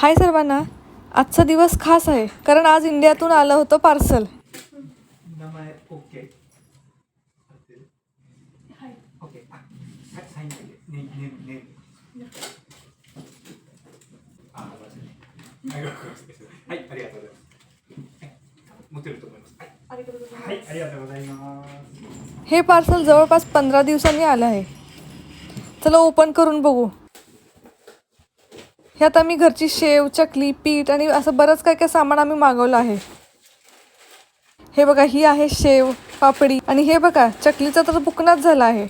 हाय सर्वांना आजचा दिवस खास आहे कारण आज इंडियातून आलं होतं पार्सल. हे पार्सल जवळपास पंधरा दिवसांनी आलं आहे. चला ओपन करून बघू. ह्यात आम्ही घरची शेव चकली पीठ आणि असं बरंच काय काय सामान आम्ही मागवलं आहे. हे बघा ही आहे शेव पापडी आणि हे बघा चकलीचा तर बुकनाच झाला आहे.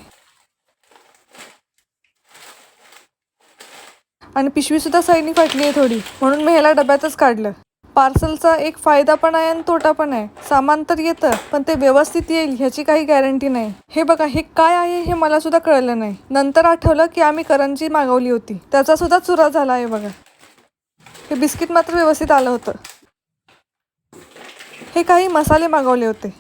आणि पिशवीसुद्धा सैनिक फाटली आहे थोडी म्हणून मी ह्याला डब्यातच काढलं. पार्सलचा एक फायदा पण आहे आणि तोटा पण आहे. सामान तर येतं पण ते व्यवस्थित येईल ह्याची काही गॅरंटी नाही. हे बघा हे काय आहे हे मला सुद्धा कळलं नाही. नंतर आठवलं की आम्ही करंजी मागवली होती. त्याचा सुद्धा चुरा झाला आहे बघा. हे बिस्किट मात्र व्यवस्थित आलं होतं. हे काही मसाले मागवले होते.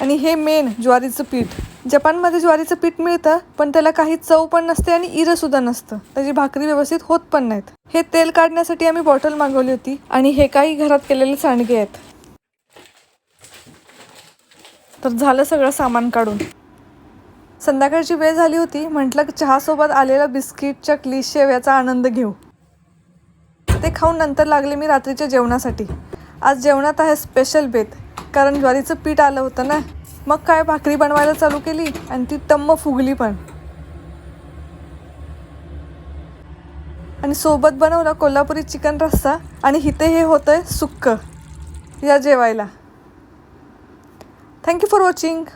आणि हे मेन ज्वारीचं पीठ. जपानमध्ये ज्वारीचं पीठ मिळतं पण त्याला काही चव पण नसते आणि इरं सुद्धा नसतं. त्याची भाकरी व्यवस्थित होत पण नाहीत. हे तेल काढण्यासाठी आम्ही बॉटल मागवली होती आणि हे काही घरात केलेले सांडगे आहेत. तर झालं सगळं सामान काढून. संध्याकाळची वेळ झाली होती म्हटलं की चहासोबत आलेलं बिस्किट चकली शेव याचा आनंद घेऊ. ते खाऊन नंतर लागले मी रात्रीच्या जेवणासाठी. आज जेवणात आहे स्पेशल बेत कारण ज्वारीचं पीठ आलं होतं ना? मग काय भाकरी बनवायला चालू केली आणि ती तम्म फुगली पण. आणि सोबत बनवलं कोल्हापुरी चिकन रस्सा आणि इथे हे होतंय सुक्क. या जेवायला. Thank you for watching